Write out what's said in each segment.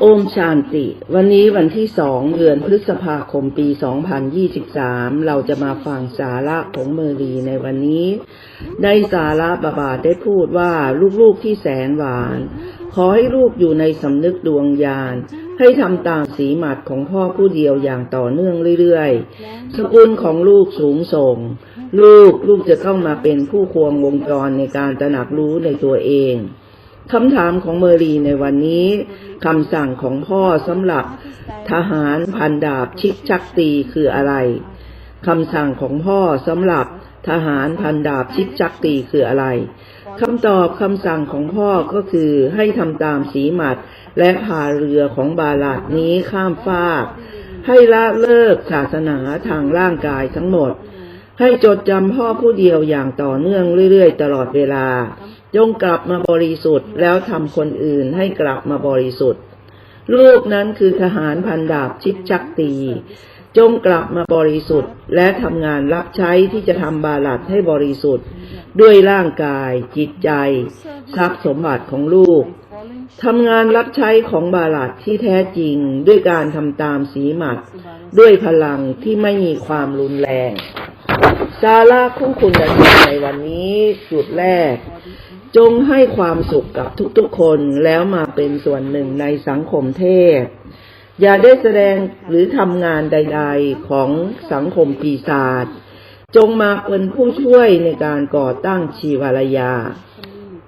โอมชานติ วันนี้วันที่สองเดือนพฤษภาคมปี 2023 เราจะมาฟังสาระของเมอรีในวันนี้ในสาระบาบาได้พูดว่าลูกๆที่แสนหวาน ขอให้ลูกอยู่ในสำนึกดวงญาณ ให้ทำตามสีหมัดของพ่อผู้เดียวอย่างต่อเนื่องเรื่อยๆ สกุลของลูกสูงส่ง ลูกลูกจะต้องมาเป็นผู้ควงวงจรในการตระหนักรู้ในตัวเอง คำถามของเมอรีในวันนี้คำสั่งของพ่อสำหรับทหารพันดาบชิกชักตีคืออะไรคำสั่งของพ่อสำหรับทหารพันดาบชิกชักตีคืออะไรคำตอบคำสั่งของพ่อก็คือให้ทำตามสีหมัดและพาเรือของบาลาดนี้ข้ามฟาก ให้ละเลิกศาสนาทางร่างกายทั้งหมด ให้จดจำพ่อผู้เดียวอย่างต่อเนื่องเรื่อยๆ ตลอดเวลา จงกลับมาบริสุทธิ์ แล้วทำคนอื่นให้กลับมาบริสุทธิ์ ลูกนั้นคือทหารพันดาบชิดชักตี จงกลับมาบริสุทธิ์ และทำงานรับใช้ที่จะทำบาลัดให้บริสุทธิ์ ด้วยร่างกาย จิตใจ ทรัพย์สมบัติของลูกทำงานรับใช้ของบาลัดที่แท้จริงด้วยการทำตามสีหมัด ด้วยพลังที่ไม่มีความรุนแรงสาระคู่คุณธรรมในวันนี้จุดแรก จงให้ความสุขกับทุกๆคนแล้วมาเป็นส่วนหนึ่งในสังคมเทศ อย่าได้แสดงหรือทำงานใดๆของสังคมปีศาจจงมาเป็นผู้ช่วยในการก่อตั้งชีวรยา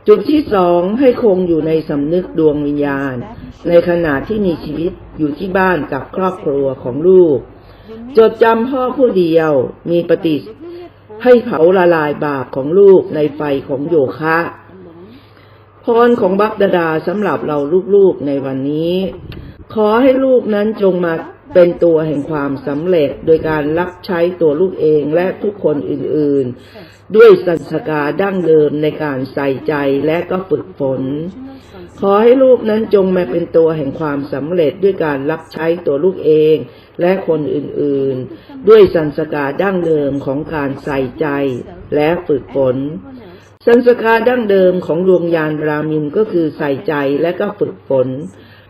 จุดที่สองให้คงอยู่ในสำนึกดวงวิญญาณ ในขณะที่มีชีวิตอยู่ที่บ้านกับครอบครัวของลูก จดจำพ่อผู้เดียวมีปฏิให้เผาละลายบาปของลูกในไฟของโยคะ พรของบักดาดาสำหรับเราลูกๆในวันนี้ ขอให้ลูกนั้นจงมาเป็นตัวแห่งความสำเร็จโดยการรับใช้ตัวลูกเองและทุกคนอื่นๆ ด้วยสันสกาดั้งเดิมในการใส่ใจและก็ฝึกฝน ขอให้ลูกนั้นจงมาเป็นตัวแห่งความสำเร็จด้วยการรับใช้ตัวลูกเองและคนอื่นๆ ด้วยสันสกาดั้งเดิมของการใส่ใจและฝึกฝน สันสกาดั้งเดิมของดวงยานรามินก็คือใส่ใจและก็ฝึกฝน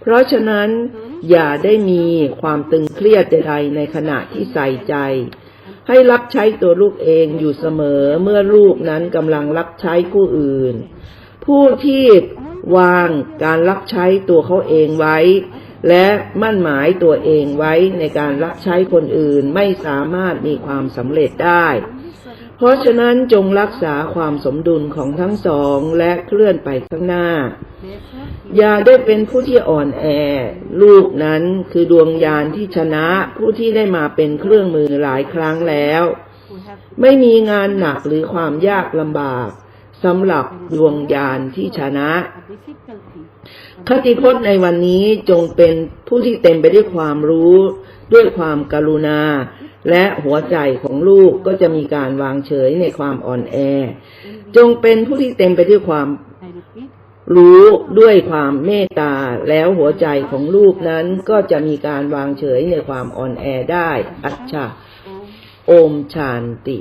เพราะฉะนั้นอย่าได้มีความตึงเครียดใดๆในขณะที่ใส่ใจ ให้รับใช้ตัวลูกเองอยู่เสมอเมื่อลูกนั้นกำลังรับใช้ผู้อื่น ผู้ที่วางการรับใช้ตัวเขาเองไว้ และมั่นหมายตัวเองไว้ในการรับใช้คนอื่นไม่สามารถมีความสำเร็จได้ เพราะฉะนั้นจงรักษาความสมดุลของทั้งสองและเคลื่อนไปข้างหน้า อย่าได้เป็นผู้ที่อ่อนแอ ลูกนั้นคือดวงยานที่ชนะผู้ที่ได้มาเป็นเครื่องมือหลายครั้งแล้ว ไม่มีงานหนักหรือความยากลำบาก สำหรับดวงยานที่ชนะ คติพจน์ในวันนี้จงเป็นผู้ที่เต็มไปด้วยความรู้ ด้วยความกรุณา และหัวใจของลูกก็จะมีการวางเฉยในความอ่อนแอ จงเป็นผู้ที่เต็มไปด้วยความรู้ด้วยความเมตตาแล้วหัวใจของลูกนั้นก็จะมีการวางเฉยในความอ่อนแอได้ อัจฉาโอมชานติ